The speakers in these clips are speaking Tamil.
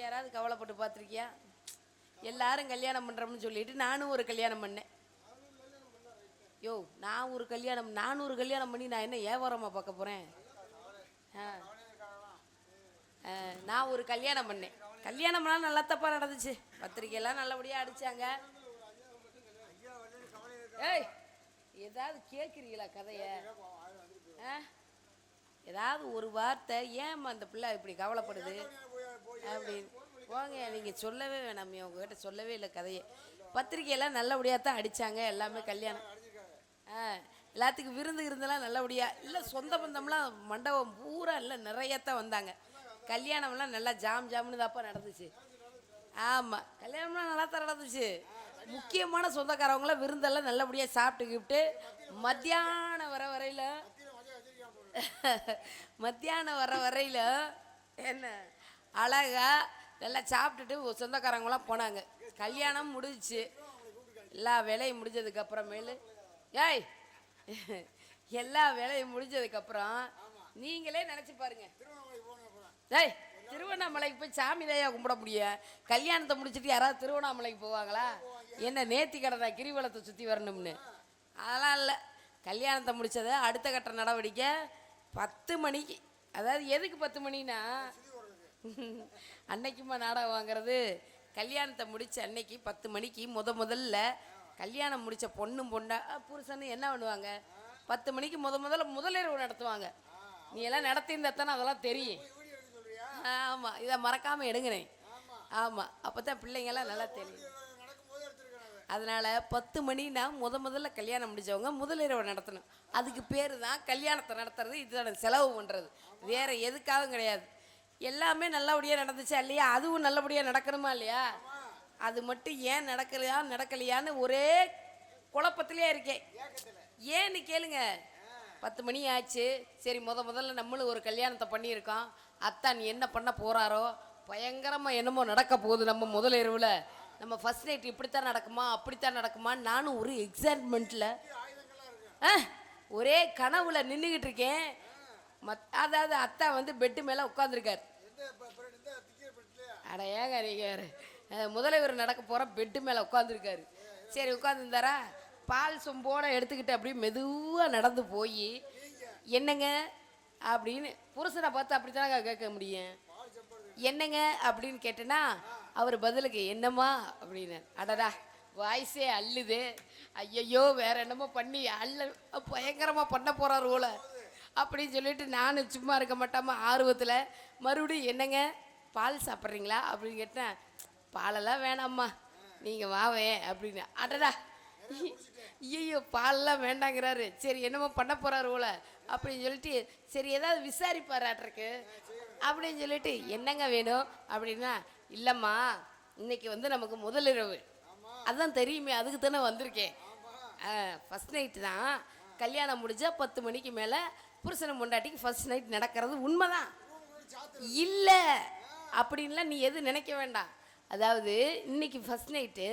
யாராவது கவலைப்பட்டு பார்த்துருக்கியா? எல்லாரும் கல்யாணம் பண்ணுறோம்னு சொல்லிட்டு நானும் ஒரு கல்யாணம் பண்ணேன். யோ நான் ஒரு கல்யாணம் நான் ஒரு கல்யாணம் பண்ணி நான் என்ன ஏவாரமாக பார்க்க போகிறேன் ஆ. நான் ஒரு கல்யாணம் பண்ணேன். கல்யாணம்லாம் நல்லா தப்பாக நடந்துச்சு. பத்திரிக்கையெல்லாம் நல்லபடியாக அடிச்சாங்க. ஏய் ஏதாவது கேட்குறீங்களா கதையை? ஆ? ஏதாவது ஒரு வார்த்தை ஏம்மா அந்த பிள்ளை இப்படி கவலைப்படுது? அப்படின்னு. போங்க நீங்கள் சொல்லவே வேணாம் உங்ககிட்ட சொல்லவே இல்லை கதையை. பத்திரிக்கையெல்லாம் நல்லபடியாக தான் அடித்தாங்க எல்லாமே கல்யாணம். ஆ எல்லாத்துக்கும் விருந்து இருந்தெல்லாம் நல்லபடியாக இல்லை சொந்த பந்தம்லாம் மண்டபம் பூரா இல்லை நிறையத்தான் வந்தாங்க. கல்யாணம்லாம் நல்லா ஜாம் ஜாம்னு தாப்பா நடந்துச்சு. ஆமாம் கல்யாணம்லாம் நல்லா தான் நடந்துச்சு. முக்கியமான சொந்தக்காரவங்களாம் விருந்தெல்லாம் நல்லபடியாக சாப்பிட்டு கிப்ட்டு மத்தியானம் வர வரையில் மத்தியானம் வர வரையில் என்ன? அழகா நல்லா சாப்பிட்டுட்டு சொந்தக்காரங்களாம் போனாங்க. கல்யாணம் முடிஞ்சுச்சு. எல்லா வேலையும் முடிஞ்சதுக்கப்புறமேலு ஏய் எல்லா வேலையும் முடிஞ்சதுக்கப்புறம் நீங்களே நினச்சி பாருங்க. ஏய் திருவண்ணாமலைக்கு போய் சாமி தாயா கும்பிட முடியும் கல்யாணத்தை முடிச்சிட்டு யாராவது திருவண்ணாமலைக்கு போவாங்களா? என்ன நேத்தி கடந்தா கிரிவலத்தை சுற்றி வரணும்னு. அதெல்லாம் இல்லை. கல்யாணத்தை முடித்ததை அடுத்த கட்ட நடவடிக்கை பத்து மணிக்கு. அதாவது எதுக்கு பத்து மணினா அன்னைக்குமா நாடகம் வாங்குறது? கல்யாணத்தை முடித்த அன்னைக்கு பத்து மணிக்கு முத முதல்ல கல்யாணம் முடித்த பொண்ணும் பொண்டா புருஷனும் என்ன பண்ணுவாங்க? பத்து மணிக்கு முத முதல்ல முதலிரவு நடத்துவாங்க. நீ எல்லாம் நடத்தியிருந்தா தானே அதெல்லாம் தெரியும். ஆமாம் இதை மறக்காமல் எடுங்கினேன் ஆமாம் அப்போ தான் பிள்ளைங்கெல்லாம் நல்லா தெரியும். அதனால் பத்து மணினா முத முதல்ல கல்யாணம் முடித்தவங்க முதலிரவு நடத்தணும். அதுக்கு பேர் தான் கல்யாணத்தை நடத்துறது இதோட செலவு பண்ணுறது வேறு எதுக்காகவும் கிடையாது. எல்லாமே நல்லபடியாக நடந்துச்சா இல்லையா? அதுவும் நல்லபடியாக நடக்கணுமா இல்லையா? அது மட்டும் ஏன் நடக்கலையா நடக்கலையான்னு ஒரே குழப்பத்திலே இருக்கேன். ஏன்னு கேளுங்க. பத்து மணி ஆச்சு. சரி முத முதல்ல நம்மளும் ஒரு கல்யாணத்தை பண்ணியிருக்கோம். அத்தான் என்ன பண்ண போகிறாரோ பயங்கரமாக என்னமோ நடக்க போகுது நம்ம முதல் இரவில். நம்ம ஃபர்ஸ்ட் நைட் இப்படித்தான் நடக்குமா அப்படித்தான் நடக்குமா? நானும் ஒரு எக்ஸைட்மெண்ட்டில் ஒரே கனவுல நின்றுக்கிட்டு இருக்கேன். மத் அதாவது அத்தா வந்து பெட்டு மேலே உட்காந்துருக்கார் அட ஏங்க நீங்கள் முதல்வர் நடக்க போகிற பெட்டு மேலே உட்காந்துருக்காரு சரி உட்காந்துருந்தாரா பால் சொம்போட எடுத்துக்கிட்டு அப்படியே மெதுவாக நடந்து போய் என்னங்க அப்படின்னு புருஷனை பார்த்து அப்படி கேட்க முடியும். என்னங்க அப்படின்னு கேட்டேன்னா அவர் பதிலுக்கு என்னம்மா? அப்படின்னு. அடடா வாய்ஸே அள்ளுது. ஐயையோ வேற என்னமோ பண்ணி அள்ள பயங்கரமாக பண்ண போகிறார் ஓலை அப்படின்னு சொல்லிட்டு நானும் சும்மா இருக்க மாட்டாமல் ஆர்வத்தில். மறுபடியும் என்னங்க? பால் சாப்பிட்றீங்களா? அப்படின்னு கேட்டேன். பாலெல்லாம் வேணாம்மா. நீங்கள் வாவே. அப்படின்னு. அடடா. ஐயோ பால்லாம் வேண்டாங்கிறாரு. சரி என்னமோ பண்ண போகிறாரு போல. அப்படின்னு சொல்லிட்டு சரி ஏதாவது விசாரிப்பாராட்ருக்கு அப்படின்னு சொல்லிட்டு என்னங்க வேணும்? அப்படின்னா இல்லைம்மா இன்னைக்கு வந்து நமக்கு முதலிரவு. அதான் தெரியுமே அதுக்கு தானே வந்திருக்கேன். ஃபஸ்ட் நைட்டு தான். கல்யாணம் முடிஞ்சால் பத்து மணிக்கு மேலே புருஷனை முண்டாட்டிக்கு ஃபர்ஸ்ட் நைட் நடக்கிறது உண்மைதான். இல்லை. அப்படின்லாம் நீ எதுவும் நினைக்க வேண்டாம். அதாவது இன்னைக்கு ஃபர்ஸ்ட் நைட்டு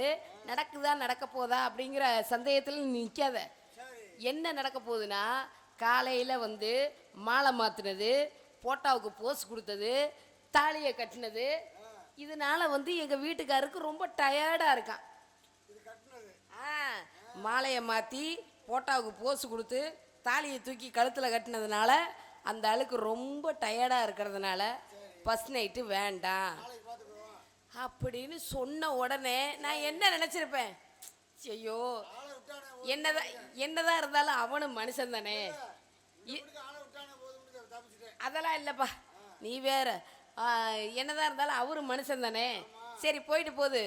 நடக்குதா நடக்க போதா அப்படிங்கிற சந்தேகத்தில் நீ நிற்காத என்ன நடக்க போகுதுன்னா காலையில் வந்து மாலை மாற்றினது போட்டாவுக்கு போஸ் கொடுத்தது தாலியை கட்டினது. இதனால் வந்து எங்கள் வீட்டுக்காருக்கு ரொம்ப டயர்டாக இருக்கான். ஆ மாலையை மாற்றி போட்டாவுக்கு போஸ் கொடுத்து தாலியை தூக்கி கழுத்தில் கட்டினதுனால அந்த ஆளுக்கு ரொம்ப டயர்டாக இருக்கிறதுனால ஃபஸ்ட் நைட்டு வேண்டாம் அப்படின்னு சொன்ன உடனே நான் என்ன நினச்சிருப்பேன்? ஐயோ என்னதான் என்னதான் இருந்தாலும் அவனும் மனுஷன் தானே. அதெல்லாம் இல்லைப்பா. நீ வேற. என்னதான் இருந்தாலும் அவரு மனுஷன் தானே. சரி போயிட்டு போகுது.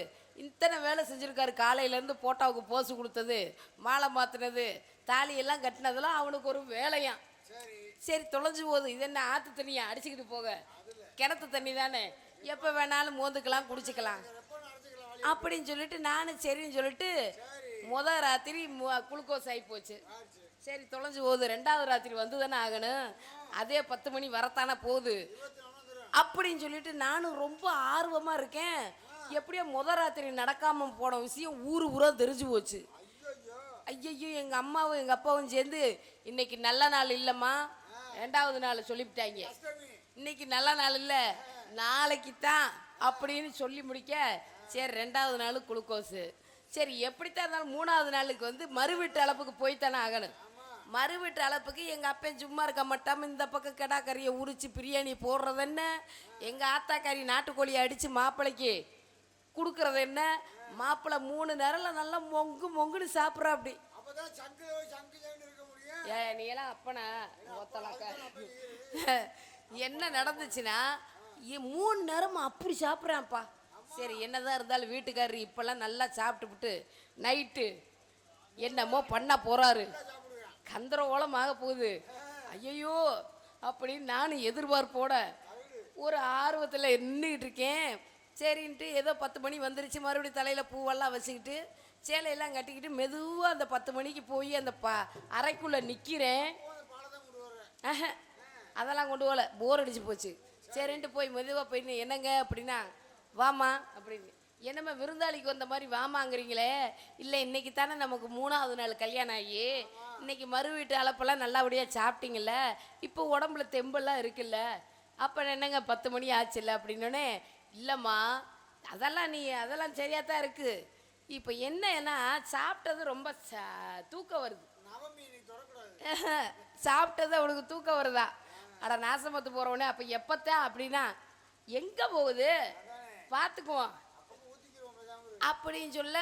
இத்தனை வேலை செஞ்சுருக்காரு. காலையிலேருந்து போட்டாவுக்கு போஸ் கொடுத்தது மாலை மாற்றினது தாலியெல்லாம் கட்டினதெல்லாம் அவனுக்கு ஒரு வேலையாம். சரி. தொலைஞ்சு போகுது. இது என்ன ஆற்று தண்ணியா? அடிச்சுக்கிட்டு போக. கிணத்து தண்ணி தானே? எப்போ வேணாலும் மோந்துக்கலாம் குடிச்சுக்கலாம். அப்படின்னு சொல்லிட்டு நானும் சரின்னு சொல்லிட்டு முத ராத்திரி குளுக்கோஸ் ஆகி போச்சு. சரி தொலைஞ்சு போகுது. ரெண்டாவது ராத்திரி வந்து தானே ஆகணும். அதே பத்து மணி வரத்தானே போகுது. அப்படின்னு சொல்லிட்டு நானும் ரொம்ப ஆர்வமாக இருக்கேன். எப்படியோ முத ராத்திரி நடக்காமல் போன விஷயம் ஊர் ஊராக தெரிஞ்சு போச்சு. ஐயையோ எங்கள் அம்மாவும் எங்கள் அப்பாவும் சேர்ந்து இன்னைக்கு நல்ல நாள் இல்லைம்மா. ரெண்டாவது நாள் சொல்லிவிட்டாங்க. இன்னைக்கு நல்ல நாள் இல்லை. நாளைக்கு தான் அப்படின்னு சொல்லி முடிக்க சரி ரெண்டாவது நாள் குளுக்கோஸு. சரி எப்படித்தான் இருந்தாலும் மூணாவது நாளுக்கு வந்து மறுவீட்டு அளப்புக்கு போய்த்தானே ஆகணும். மறுவீட்டு அளப்புக்கு எங்கள் அப்பன் சும்மா இருக்க மாட்டாம இந்த பக்கம் கெடா கறியை உரிச்சு பிரியாணி போடுறது என்ன? எங்கள் ஆத்தா கறி நாட்டுக்கோழியை அடித்து மாப்பிளைக்கு கொடுக்கறது என்ன? மாப்பிள்ளை மூணு நேரம்ல நல்லா மொங்கு மொங்குன்னு சாப்பிட்றா அப்படி. ஏ நீ எல்லாம் அப்பனா ஒத்தலாக்கா என்ன நடந்துச்சுன்னா இ- மூணு நேரம் அப்படி சாப்பிட்றான்ப்பா. சரி என்னதான் இருந்தாலும் வீட்டுக்காரர் இப்பெல்லாம் நல்லா சாப்பிட்டுப்புட்டு நைட்டு என்னமோ பண்ண போகிறாரு கந்தரகோலம் போகுது. ஐயையோ அப்படின்னு நானும் எதிர்பார்ப்போட ஒரு ஆர்வத்தில் நின்றுக்கிட்டு இருக்கேன். சரின்ட்டு ஏதோ பத்து மணி வந்துருச்சு மறுபடியும் தலையில் பூவெல்லாம் வச்சுக்கிட்டு சேலையெல்லாம் கட்டிக்கிட்டு மெதுவாக அந்த பத்து மணிக்கு போய் அந்த ப அறைக்குள்ளே நிற்கிறேன் அதெல்லாம் கொண்டு போகல. போர் அடிச்சு போச்சு. சரின்ட்டு போய் மெதுவாக போயிட்டு என்னங்க? அப்படின்னா வாமா அப்படின்னு. என்னம்மா விருந்தாளிக்கு வந்த மாதிரி வாமாங்கிறீங்களே இல்லை இன்னைக்கு தானே நமக்கு மூணாவது நாள் கல்யாணம் ஆகி இன்னைக்கு மறு வீட்டு அளப்பெல்லாம் நல்லபடியாக சாப்பிட்டீங்கல்ல இப்போ உடம்புல தெம்பெல்லாம் இருக்குல்ல அப்போ என்னங்க பத்து மணி ஆச்சுல்ல? அப்படின்னோடனே இல்லைம்மா அதெல்லாம் நீ அதெல்லாம் சரியாக தான் இருக்குது இப்போ என்னன்னா சாப்பிட்டது ரொம்ப ச- தூக்கம் வருது. சாப்பிட்டது அவனுக்கு தூக்கம் வருதா? அட நாசமத்து போகிறவனே அப்போ எப்போத்தான் அப்படின்னா எங்கே போகுது? பார்த்துக்குவோம் அப்படின்னு சொல்ல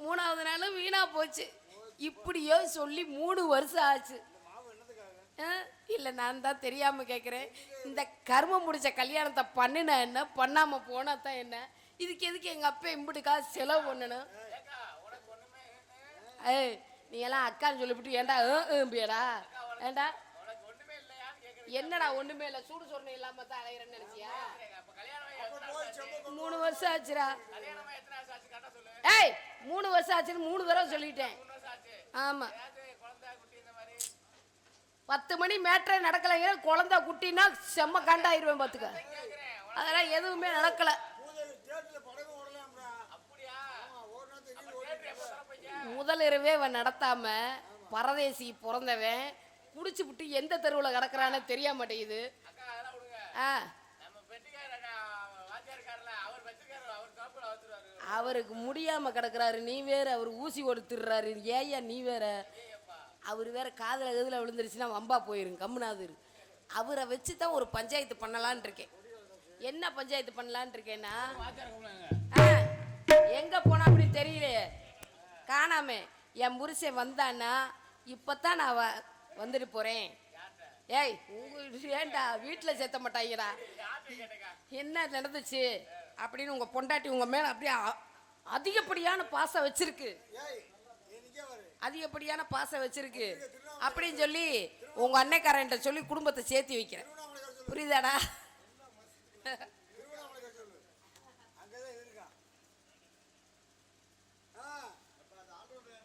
மூணாவது நாளும் வீணாக போச்சு. இப்படியோ சொல்லி மூணு வருஷம் ஆச்சு. இல்லை நான் தான் தெரியாமல் கேட்குறேன் இந்த கர்மம் முடிச்ச கல்யாணத்தை பண்ணினா என்ன? பண்ணாமல் போனால் தான் என்ன? இதுக்கு எதுக்கு எங்கள் அப்பா இம்புட்டு காசு செலவு பண்ணணும்? ஏய் நீ எல்லாம் அக்கான்னு சொல்லிவிட்டு ஏன்டா ஏடா ஏண்டா என்னடா ஒண்ணுமே இல்ல சூடு சொன்ன இல்லாம தான் அலையிறேன்னு நினைச்சியா? மூணு வருஷம் ஆச்சுடா. ஏய் மூணு வருஷம் ஆச்சுன்னு மூணு தடவை சொல்லிட்டேன். ஆமா. பத்து மணி மேட்ரே நடக்கலைங்க குழந்தை குட்டினா செம்ம கண்டாயிருவேன் பார்த்துக்க அதெல்லாம் எதுவுமே நடக்கல. முதல் இரவே அவன் நடத்தாம பரதேசி பிறந்தவன் குடிச்சு விட்டு எந்த தெருவில் கிடக்குறான்னு தெரிய மாட்டேங்குது. ஆ. அவருக்கு முடியாம கிடக்குறாரு. நீ வேற அவர் ஊசி கொடுத்துடுறாரு ஏயா நீ வேற. அவர் வேற காதுல கதுல விழுந்துருச்சுன்னா வம்பா போயிரும் கம்முனாது. அவரை வச்சு தான் ஒரு பஞ்சாயத்து பண்ணலான்னு இருக்கேன். என்ன பஞ்சாயத்து பண்ணலான்னு இருக்கேன்னா எங்க போனா அப்படி தெரியலையே. காணாம. என் புருஷன் வந்தான்னா இப்பதான் நான் வ- வந்துட்டு போறேன். ஏய் உங்க ஏன்டா வீட்டில் சேர்த்த மாட்டாங்கடா என்ன நடந்துச்சு? அப்படின்னு உங்க பொண்டாட்டி உங்க மேல அப்படியே அதிகப்படியான பாசம் வச்சிருக்கு. அதிகப்படியான பாசம் வச்சிருக்கு. அப்படின்னு சொல்லி உங்க அன்னைக்காரன்ட்ட சொல்லி குடும்பத்தை சேர்த்து வைக்கிறேன். புரியுதாடா?